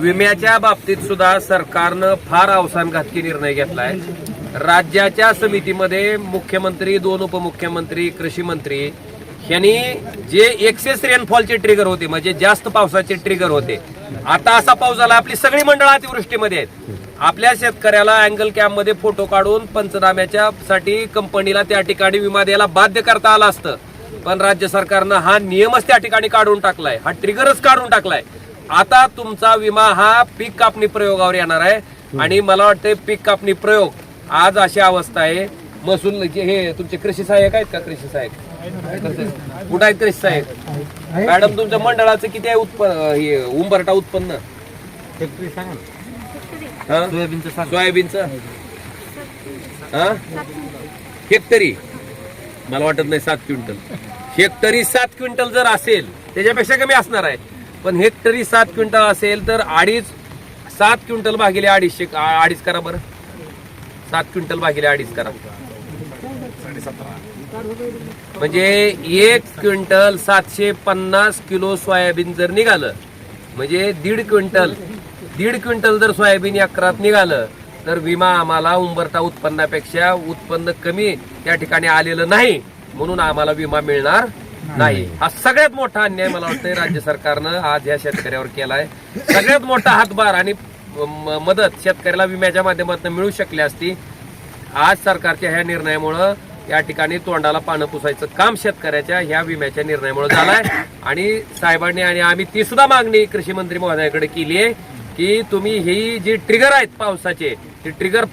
विम्याच्या बाबतीत सुद्धा सरकारनं फार अवसानघातकी निर्णय घेतलाय. राज्याच्या समितीमध्ये मुख्यमंत्री दोन उपमुख्यमंत्री कृषी मंत्री यांनी जे एक्सेस रेनफॉलचे ट्रिगर होते म्हणजे जास्त पावसाचे ट्रिगर होते आता असा पाऊस झाला आपली सगळी मंडळ अतिवृष्टीमध्ये आहेत. आपल्या शेतकऱ्याला अँगल कॅम्पमध्ये फोटो काढून पंचनाम्याच्या साठी कंपनीला त्या ठिकाणी विमा द्यायला बाध्य करता आलं असतं. पण राज्य सरकारनं हा नियमच त्या ठिकाणी काढून टाकलाय हा ट्रिगरच काढून टाकलाय. आता तुमचा विमा हा पीक कापणी प्रयोगावर येणार आहे. आणि मला वाटतं पीक कापणी प्रयोग आज अशी अवस्था आहे. महसूल जे हे तुमचे कृषी सहाय्यक आहेत का कृषी सहाय्यक? कुठं आहेत कृषी सहाय्यक मॅडम तुमच्या मंडळाचं किती आहे उत्पन्न हे उंबरटा उत्पन्न? हा? सोयाबीनचं? हा? हेक्टरी. मला वाटत नाही सात क्विंटल. हेक्टरी सात क्विंटल जर असेल त्याच्यापेक्षा कमी असणार आहे. पण हेक्टरी सात क्विंटल असेल तर अडीच सात क्विंटल भागिले अडीचशे अडीच करा बरं. सात क्विंटल भागिले अडीच करा. म्हणजे एक क्विंटल सातशे पन्नास किलो सोयाबीन जर निघालं म्हणजे दीड क्विंटल दीड क्विंटल जर सोयाबीन एकरात निघालं तर विमा आम्हाला उंबरटा उत्पन्नापेक्षा उत्पन्न कमी त्या ठिकाणी आलेलं नाही म्हणून आम्हाला विमा मिळणार नाही. हा सगळ्यात मोठा अन्याय मला वाटतंय राज्य सरकारनं आज या शेतकऱ्यावर केलाय. सगळ्यात मोठा हातभार आणि मदत शेतकऱ्याला विम्याच्या माध्यमातून मिळू शकली असती. आज सरकारच्या ह्या निर्णयामुळं या ठिकाणी तोंडाला पानं पुसायचं काम शेतकऱ्याच्या ह्या विम्याच्या निर्णयामुळे झालाय. आणि साहेबांनी आणि आम्ही ती सुद्धा मागणी कृषी मंत्री महोदयाकडे केली आहे की तुम्ही ही जी ट्रिगर आहेत पावसाचे ती ट्रिगर